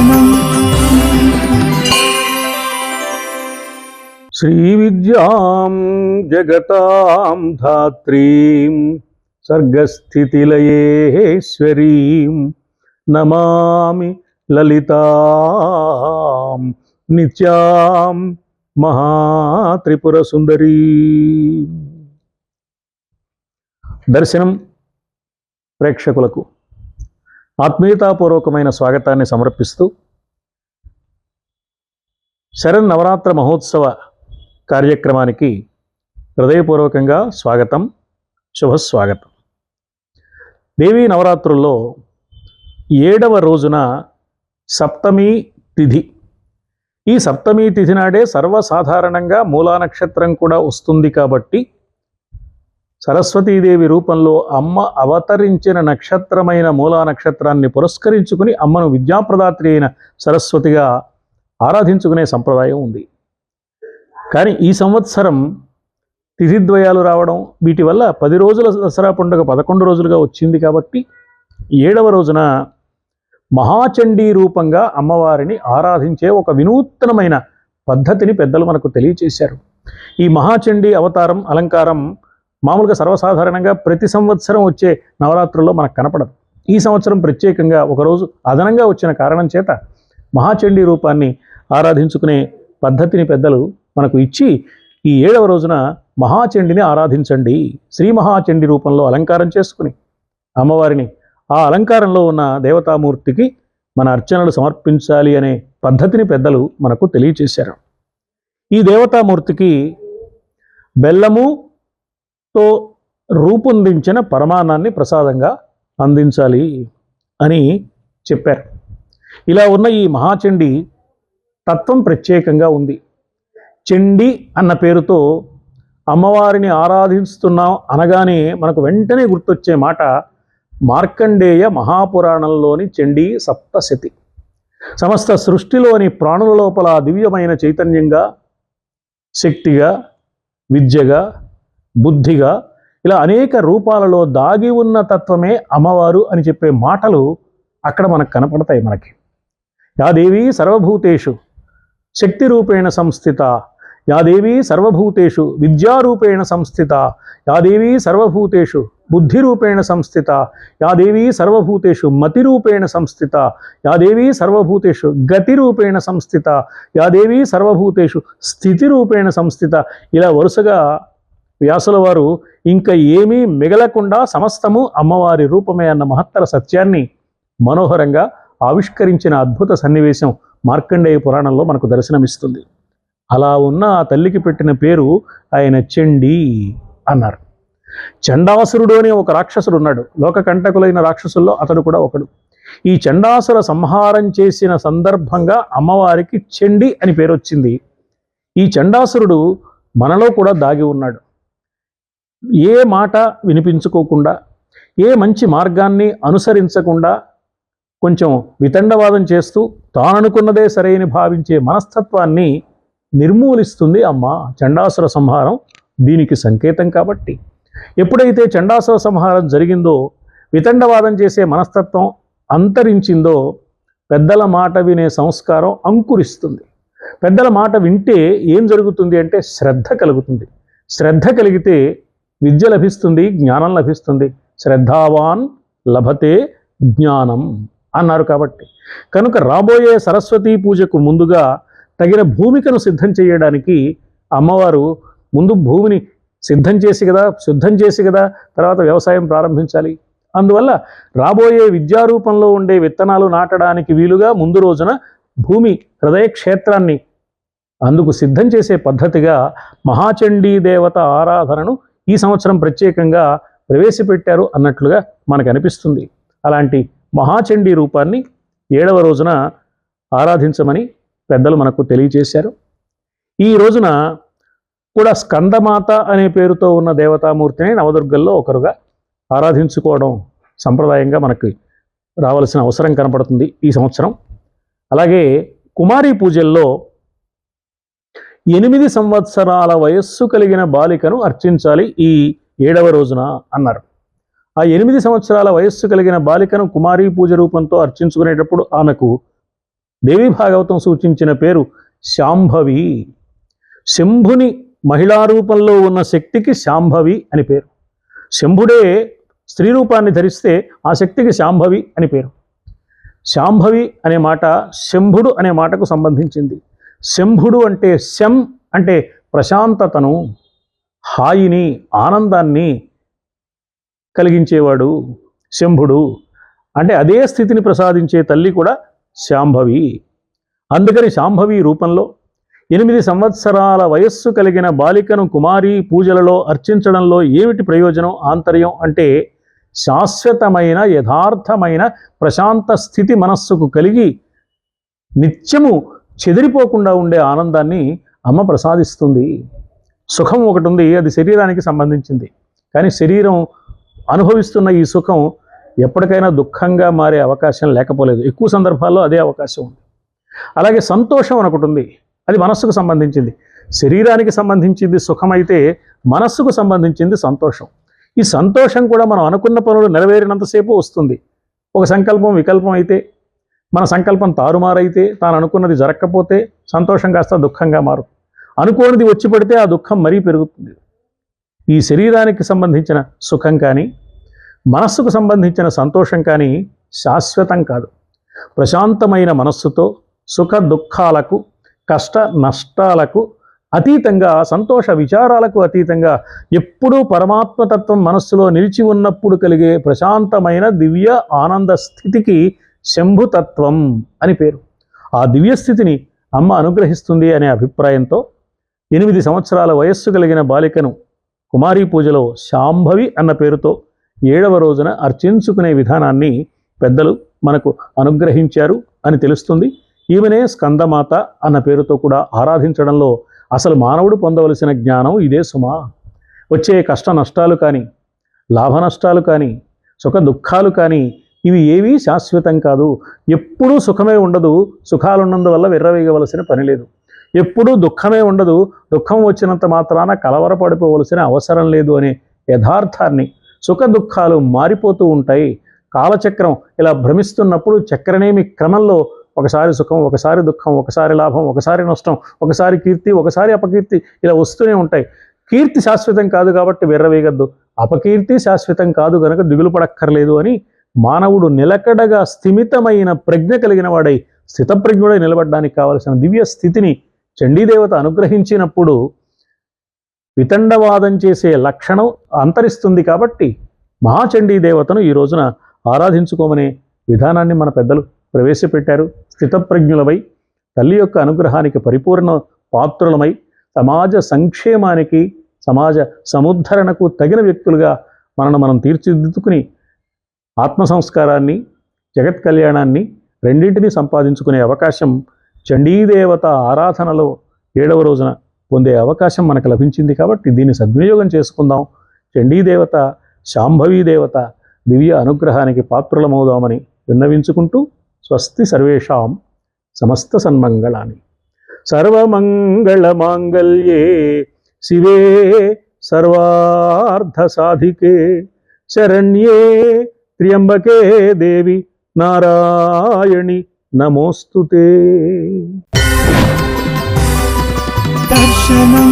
శరణం శ్రీవిద్యాం జగతాం ధాత్రీం సర్గస్థితిలయేశ్వరీం నమామి లలితాం నిత్యాం మహాత్రిపురసుందరీ దర్శనం ప్రేక్షకులకు ఆత్మీయతాపూర్వకమైన స్వాగతాన్ని సమర్పిస్తూ శరణ్ నవరాత్ర మహోత్సవ కార్యక్రమానికి హృదయపూర్వకంగా స్వాగతం శుభస్వాగతం. దేవీ నవరాత్రుల్లో ఏడవ రోజున సప్తమి తిథి. ఈ సప్తమి తిథి నాడే సర్వసాధారణంగా మూలా నక్షత్రం కూడా వస్తుంది కాబట్టి సరస్వతీదేవి రూపంలో అమ్మ అవతరించిన నక్షత్రమైన మూలా నక్షత్రాన్ని పురస్కరించుకుని అమ్మను విద్యాప్రదాత్రి అయిన సరస్వతిగా ఆరాధించుకునే సంప్రదాయం ఉంది. కానీ ఈ సంవత్సరం తిథిద్వయాలు రావడం వీటి వల్ల పది రోజుల దసరా పండుగ పదకొండు రోజులుగా వచ్చింది కాబట్టి ఏడవ రోజున మహాచండీ రూపంగా అమ్మవారిని ఆరాధించే ఒక వినూత్నమైన పద్ధతిని పెద్దలు మనకు తెలియచేశారు. ఈ మహాచండీ అవతారం అలంకారం మామూలుగా సర్వసాధారణంగా ప్రతి సంవత్సరం వచ్చే నవరాత్రుల్లో మనకు కనపడదు. ఈ సంవత్సరం ప్రత్యేకంగా ఒకరోజు అదనంగా వచ్చిన కారణం చేత మహాచండీ రూపాన్ని ఆరాధించుకునే పద్ధతిని పెద్దలు మనకు ఇచ్చి ఈ ఏడవ రోజున మహాచండిని ఆరాధించండి. శ్రీ మహాచండి రూపంలో అలంకారం చేసుకుని అమ్మవారిని ఆ అలంకారంలో ఉన్న దేవతామూర్తికి మన అర్చనలు సమర్పించాలి అనే పద్ధతిని పెద్దలు మనకు తెలియచేశారు. ఈ దేవతామూర్తికి బెల్లము తో రూపొందించిన పరమాణాన్ని ప్రసాదంగా అందించాలి అని చెప్పారు. ఇలా ఉన్న ఈ మహాచండి తత్వం ప్రత్యేకంగా ఉంది. చండి అన్న పేరుతో అమ్మవారిని ఆరాధిస్తున్నాం అనగానే మనకు వెంటనే గుర్తొచ్చే మాట మార్కండేయ మహాపురాణంలోని చండీ సప్తశతి. సమస్త సృష్టిలోని ప్రాణుల లోపల దివ్యమైన చైతన్యంగా శక్తిగా విద్యగా బుద్ధిగా ఇలా అనేక రూపాలలో దాగి ఉన్న తత్వమే అమ్మవారు అని చెప్పే మాటలు అక్కడ మనకు కనపడతాయి మనకి. యాదేవి సర్వభూతేషు శక్తి రూపేణ సంస్థిత. యాదేవి సర్వభూతేషు విద్యారూపేణ సంస్థిత. యాదేవి సర్వభూతేషు బుద్ధిరూపేణ సంస్థిత. యాదేవి సర్వభూతేషు మతిరూపేణ సంస్థిత. యాదేవి సర్వభూతేషు గతిరూపేణ సంస్థిత. యాదేవి సర్వభూతేషు స్థితిరూపేణ సంస్థిత. ఇలా వరుసగా వ్యాసుల వారు ఇంకా ఏమీ మిగలకుండా సమస్తము అమ్మవారి రూపమే అన్న మహత్తర సత్యాన్ని మనోహరంగా ఆవిష్కరించిన అద్భుత సన్నివేశం మార్కండేయ పురాణంలో మనకు దర్శనమిస్తుంది. అలా ఉన్న ఆ తల్లికి పెట్టిన పేరు ఆయన చండీ అన్నారు. చండాసురుడు అనే ఒక రాక్షసుడు ఉన్నాడు. లోకకంటకులైన రాక్షసుల్లో అతడు కూడా ఒకడు. ఈ చండాసుర సంహారం చేసిన సందర్భంగా అమ్మవారికి చెండి అని పేరు వచ్చింది ఈ చండాసురుడు మనలో కూడా దాగి ఉన్నాడు. ఏ మాట వినిపించుకోకుండా ఏ మంచి మార్గాన్ని అనుసరించకుండా కొంచెం వితండవాదం చేస్తూ తాననుకున్నదే సరైన భావించే మనస్తత్వాన్ని నిర్మూలిస్తుంది అమ్మ చండాసుర సంహారం దీనికి సంకేతం కాబట్టి. ఎప్పుడైతే చండాసుర సంహారం జరిగిందో వితండవాదం చేసే మనస్తత్వం అంతరించిందో పెద్దల మాట వినే సంస్కారం అంకురిస్తుంది. పెద్దల మాట వింటే ఏం జరుగుతుంది అంటే శ్రద్ధ కలుగుతుంది. శ్రద్ధ కలిగితే విద్య లభిస్తుంది జ్ఞానం లభిస్తుంది. శ్రద్ధావాన్ లభతే జ్ఞానం అన్నారు కాబట్టి. కనుక రాబోయే సరస్వతీ పూజకు ముందుగా తగిన భూమికను సిద్ధం చేయడానికి అమ్మవారు ముందు భూమిని సిద్ధం చేసి కదా శుద్ధం చేసి కదా తర్వాత వ్యవసాయం ప్రారంభించాలి. అందువల్ల రాబోయే విద్యారూపంలో ఉండే విత్తనాలు నాటడానికి వీలుగా ముందు రోజున భూమి హృదయ క్షేత్రాన్ని అందుకు సిద్ధం చేసే పద్ధతిగా మహాచండీ దేవత ఆరాధనను ఈ సంవత్సరం ప్రత్యేకంగా ప్రవేశపెట్టారు అన్నట్లుగా మనకు అనిపిస్తుంది. అలాంటి మహాచండీ రూపాన్ని ఏడవ రోజున ఆరాధించమని పెద్దలు మనకు తెలియజేశారు. ఈ రోజున కూడా స్కందమాత అనే పేరుతో ఉన్న దేవతామూర్తిని నవదుర్గల్లో ఒకరుగా ఆరాధించుకోవడం సంప్రదాయంగా మనకి రావాల్సిన అవసరం కనపడుతుంది ఈ సంవత్సరం. అలాగే కుమారి పూజల్లో ఎనిమిది సంవత్సరాల వయస్సు కలిగిన బాలికను అర్చించాలి ఈ ఏడవ రోజున అన్నారు. ఆ ఎనిమిది సంవత్సరాల వయస్సు కలిగిన బాలికను కుమారీ పూజ రూపంతో అర్చించుకునేటప్పుడు ఆమెకు దేవి భాగవతం సూచించిన పేరు శాంభవి. శంభుని మహిళా రూపంలో ఉన్న శక్తికి శాంభవి అని పేరు. శంభుడే స్త్రీ రూపాన్ని ధరిస్తే ఆ శక్తికి శాంభవి అని పేరు. శాంభవి అనే మాట శంభుడు అనే మాటకు సంబంధించింది. శంభుడు అంటే శం అంటే ప్రశాంతతను హాయిని ఆనందాన్ని కలిగించేవాడు శంభుడు. అంటే అదే స్థితిని ప్రసాదించే తల్లి కూడా శాంభవి. అందుకని శాంభవి రూపంలో ఎనిమిది సంవత్సరాల వయస్సు కలిగిన బాలికను కుమారి పూజలలో అర్చించడంలో ఏమిటి ప్రయోజనం ఆంతర్యం అంటే శాశ్వతమైన యథార్థమైన ప్రశాంత స్థితి మనస్సుకు కలిగి నిత్యము చెదిరిపోకుండా ఉండే ఆనందాన్ని అమ్మ ప్రసాదిస్తుంది. సుఖం ఒకటి ఉంది అది శరీరానికి సంబంధించింది. కానీ శరీరం అనుభవిస్తున్న ఈ సుఖం ఎప్పటికైనా దుఃఖంగా మారే అవకాశం లేకపోలేదు. ఎక్కువ సందర్భాల్లో అదే అవకాశం ఉంది. అలాగే సంతోషం అనుకుంటుంది ఒకటి ఉంది అది మనస్సుకు సంబంధించింది. శరీరానికి సంబంధించింది సుఖమైతే మనస్సుకు సంబంధించింది సంతోషం. ఈ సంతోషం కూడా మనం అనుకున్న పనులు నెరవేరినంతసేపు వస్తుంది. ఒక సంకల్పం వికల్పం అయితే మన సంకల్పం తారుమారైతే తాను అనుకున్నది జరగకపోతే సంతోషం కాస్త దుఃఖంగా మారు. అనుకోనిది వచ్చి పడితే ఆ దుఃఖం మరీ పెరుగుతుంది. ఈ శరీరానికి సంబంధించిన సుఖం కానీ మనస్సుకు సంబంధించిన సంతోషం కానీ శాశ్వతం కాదు. ప్రశాంతమైన మనస్సుతో సుఖ దుఃఖాలకు కష్ట నష్టాలకు అతీతంగా సంతోష విచారాలకు అతీతంగా ఎప్పుడూ పరమాత్మతత్వం మనస్సులో నిలిచి ఉన్నప్పుడు కలిగే ప్రశాంతమైన దివ్య ఆనంద స్థితికి శంభుతత్వం అని పేరు. ఆ దివ్యస్థితిని అమ్మ అనుగ్రహిస్తుంది అనే అభిప్రాయంతో ఎనిమిది సంవత్సరాల వయస్సు కలిగిన బాలికను కుమారీ పూజలో శాంభవి అన్న పేరుతో ఏడవ రోజున అర్చించుకునే విధానాన్ని పెద్దలు మనకు అనుగ్రహించారు అని తెలుస్తుంది. ఈమెనే స్కందమాత అన్న పేరుతో కూడా ఆరాధించడంలో అసలు మానవుడు పొందవలసిన జ్ఞానం ఇదే సుమా. వచ్చే కష్ట నష్టాలు కానీ లాభ నష్టాలు కానీ సుఖ దుఃఖాలు కానీ ఇవి ఏవీ శాశ్వతం కాదు. ఎప్పుడూ సుఖమే ఉండదు. సుఖాలు ఉన్నందువల్ల విర్రవేయవలసిన పని లేదు. ఎప్పుడూ దుఃఖమే ఉండదు. దుఃఖం వచ్చినంత మాత్రాన కలవరపడిపోవలసిన అవసరం లేదు అనే యథార్థాన్ని సుఖ దుఃఖాలు మారిపోతూ ఉంటాయి. కాలచక్రం ఇలా భ్రమిస్తున్నప్పుడు చక్రనేమి క్రమంలో ఒకసారి సుఖం ఒకసారి దుఃఖం ఒకసారి లాభం ఒకసారి నష్టం ఒకసారి కీర్తి ఒకసారి అపకీర్తి ఇలా వస్తూనే ఉంటాయి. కీర్తి శాశ్వతం కాదు కాబట్టి విర్రవేగద్దు. అపకీర్తి శాశ్వతం కాదు కనుక దిగులు పడక్కర్లేదు అని మానవుడు నిలకడగా స్థిమితమైన ప్రజ్ఞ కలిగిన వాడై స్థితప్రజ్ఞుడై నిలబడడానికి కావలసిన దివ్య స్థితిని చండీదేవత అనుగ్రహించినప్పుడు వితండవాదం చేసే లక్షణం అంతరిస్తుంది కాబట్టి మహాచండీదేవతను ఈ రోజున ఆరాధించుకోమనే విధానాన్ని మన పెద్దలు ప్రవేశపెట్టారు. స్థితప్రజ్ఞులమై తల్లి యొక్క అనుగ్రహానికి పరిపూర్ణ పాత్రులమై సమాజ సంక్షేమానికి సమాజ సముద్ధరణకు తగిన వ్యక్తులుగా మనను మనం తీర్చిదిద్దుకుని ఆత్మ సంస్కారాన్ని జగత్ కళ్యాణాన్ని రెండింటినీ సంపాదించుకునే అవకాశం చండీదేవత ఆరాధనలో ఏడవ రోజున పొందే అవకాశం మనకు లభించింది కాబట్టి దీన్ని సద్వినియోగం చేసుకుందాం. చండీదేవత శాంభవీ దేవత దివ్య అనుగ్రహానికి పాత్రులమవుదామని విన్నవించుకుంటూ స్వస్తి సర్వేషాం సమస్త సన్మంగళాన్ని సర్వమంగళమాంగళ్యే శివే సర్వార్థ సాధికే శరణ్యే త్ర్యంబకే దేవి నారాయణి నమోస్తుతే దర్శనం